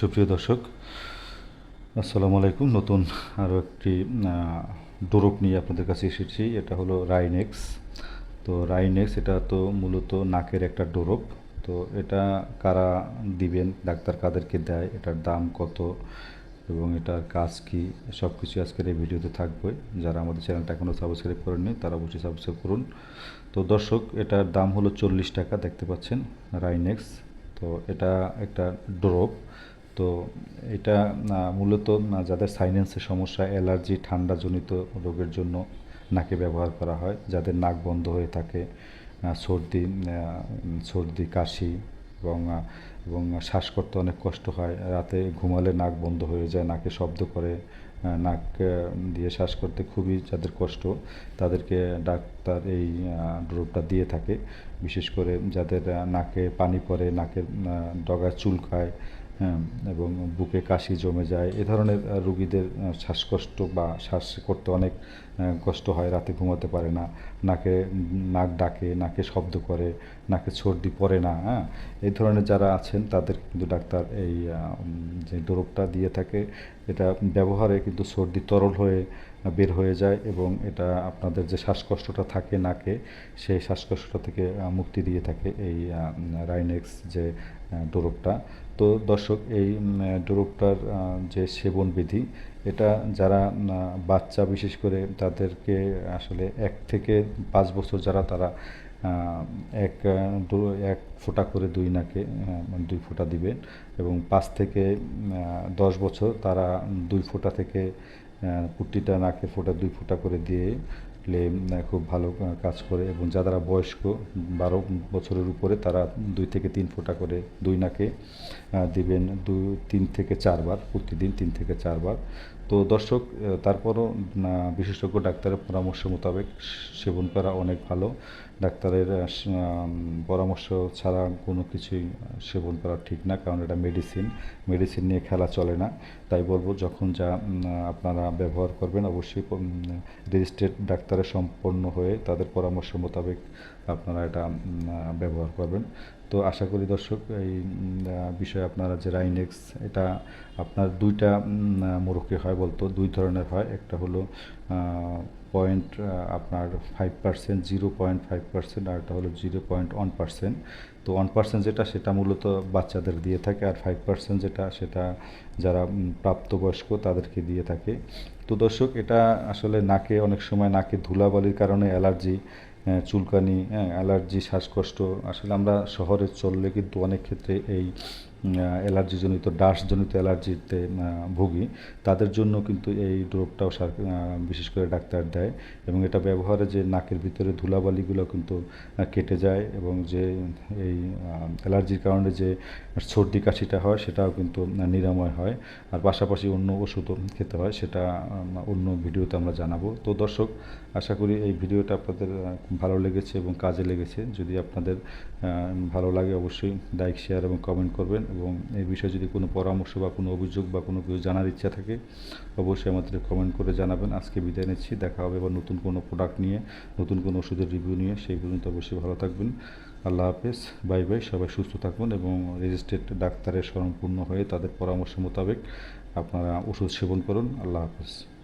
সুপ্রিয় দর্শক, আসসালামু আলাইকুম। নতুন আরও একটি ডোরপ নিয়ে আপনাদের কাছে এসেছি। এটা হলো রাইনেক্স তো রাইনেক্স এটা তো মূলত নাকের একটা ডোরপ। তো এটা কারা দিবেন, ডাক্তার কাদেরকে দেয়, এটার দাম কত, এবং এটার কাজ কী সব কিছু আজকের এই ভিডিওতে থাকবে। যারা আমাদের চ্যানেলটা এখনও সাবস্ক্রাইব করেননি, তারা অবশ্যই সাবস্ক্রাইব করুন। তো দর্শক, এটার দাম হলো চল্লিশ টাকা, দেখতে পাচ্ছেন রাইনেক্স তো এটা একটা ড্রপ। তো এটা মূলত যাদের সাইনেন্সের সমস্যা অ্যালার্জি ঠান্ডাজনিত রোগের জন্য নাকে ব্যবহার করা হয়, যাদের নাক বন্ধ হয়ে থাকে সর্দি সর্দি, কাশি এবং এবং শ্বাস করতে অনেক কষ্ট হয়। রাতে ঘুমালে নাক বন্ধ হয়ে যায়, নাকে শব্দ করে নাক দিয়ে শ্বাস করতে খুবই যাদের কষ্ট, তাদেরকে ডাক্তার এই ড্রপটা দিয়ে থাকে। বিশেষ করে যাদের নাকে পানি পড়ে, নাকের ডগায় চুলকায় এবং বুকে কাশি জমে যায়। এ ধরনের রুগীদের শ্বাসকষ্ট বা শ্বাস করতে অনেক কষ্ট হয়, রাতে ঘুমাতে পারে না। নাকে নাক ডাকে, নাকে শব্দ করে, নাকে সর্দি পড়ে না হ্যাঁ? এই ধরনের যারা আছেন, তাদের কিন্তু ডাক্তার এই যে দ্রবটা দিয়ে থাকে, এটা ব্যবহারে কিন্তু সর্দি তরল হয়ে বের হয়ে যায় এবং এটা আপনাদের যে শ্বাসকষ্টটা থাকে নাকে, সেই শ্বাসকষ্টটা থেকে মুক্তি দিয়ে থাকে এই রাইনেক্স যে ডোরপটা তো দর্শক, এই ডোরপটার যে সেবন বিধি, এটা যারা বাচ্চা বিশেষ করে তাদেরকে আসলে এক থেকে পাঁচ বছর যারা তারা এক এক ফোঁটা করে দুই নাকে দুই ফোঁটা দিবেন এবং পাঁচ থেকে দশ বছর তারা দুই ফোঁটা থেকে প্রতিটা নাকে ফোঁটা দুই ফোঁটা করে দিয়ে লে খুব ভালো কাজ করে এবং যারা বয়স্ক, বারো বছরের উপরে তারা দুই থেকে তিন ফোঁটা করে দুই নাকে দিবেন দুই তিন থেকে চারবার, প্রতিদিন তিন থেকে চারবার। তো দর্শক তারপরও বিশেষজ্ঞ ডাক্তারের পরামর্শ মোতাবেক সেবন করা অনেক ভালো। ডাক্তারের পরামর্শ ছাড়া কোনো কিছুই সেবন করা ঠিক না, কারণ এটা মেডিসিন। মেডিসিন নিয়ে খেলা চলে না। তাই বলব, যখন যা আপনারা ব্যবহার করবেন, অবশ্যই রেজিস্ট্রেড ডাক্তারের সম্পন্ন হয়ে তাদের পরামর্শ মোতাবেক আপনারা এটা ব্যবহার করবেন। তো আশা করি দর্শক, এই বিষয়ে আপনারা যে রাইনেক্স এটা আপনার দুইটা মোরকে হয় বলতো, দুই ধরনের হয়। একটা হলো পয়েন্ট আপনার five percent zero point five percent আর একটা হলো জিরো পয়েন্ট ওয়ান পার্সেন্ট তো ওয়ান পার্সেন্ট যেটা, সেটা মূলত বাচ্চাদের দিয়ে থাকে আর ফাইভ পার্সেন্ট যেটা, সেটা যারা প্রাপ্তবয়স্ক তাদেরকে দিয়ে থাকে। তো দর্শক, এটা আসলে নাকে, অনেক সময় নাকে ধুলাবালির কারণে অ্যালার্জি চুলকানি হ্যাঁ অ্যালার্জি, শ্বাসকষ্ট, আসলে আমরা শহরে চললে কিন্তু অনেক ক্ষেত্রে এই অ্যালার্জিজনিত ডাস্টজনিত অ্যালার্জিতে ভুগি। তাদের জন্য কিন্তু এই ড্রপটাও বিশেষ করে ডাক্তার দেয়। এবং এটা ব্যবহারে যে নাকের ভিতরে ধুলাবালিগুলো কিন্তু কেটে যায় এবং যে এই অ্যালার্জির কারণে যে সর্দি কাশিটা হয়, সেটাও কিন্তু নিরাময় হয়। আর পাশাপাশি অন্য ওষুধও খেতে হয়, সেটা অন্য ভিডিওতে আমরা জানাব। তো দর্শক, আশা করি এই ভিডিওটা আপনাদের ভালো লেগেছে এবং কাজে লেগেছে। যদি আপনাদের ভালো লাগে অবশ্যই লাইক, শেয়ার এবং কমেন্ট করবেন। এবং এই বিষয়ে যদি কোনো পরামর্শ বা কোনো অভিযোগ বা কোনো কিছু জানার ইচ্ছা থাকে, অবশ্যই আমাদের কমেন্ট করে জানাবেন। আজকে বিদায় নিচ্ছি। দেখা হবে এবার নতুন কোনো প্রোডাক্ট নিয়ে, নতুন কোনো ওষুধের রিভিউ নিয়ে। সেই পর্যন্ত অবশ্যই ভালো থাকবেন। আল্লাহ হাফেজ। Bye bye. সবাই সুস্থ থাকুন এবং রেজিস্ট্রেড ডাক্তারের স্মরণপূর্ণ হয়ে তাদের পরামর্শ মোতাবেক আপনারা ওষুধ সেবন করুন। আল্লাহ হাফেজ।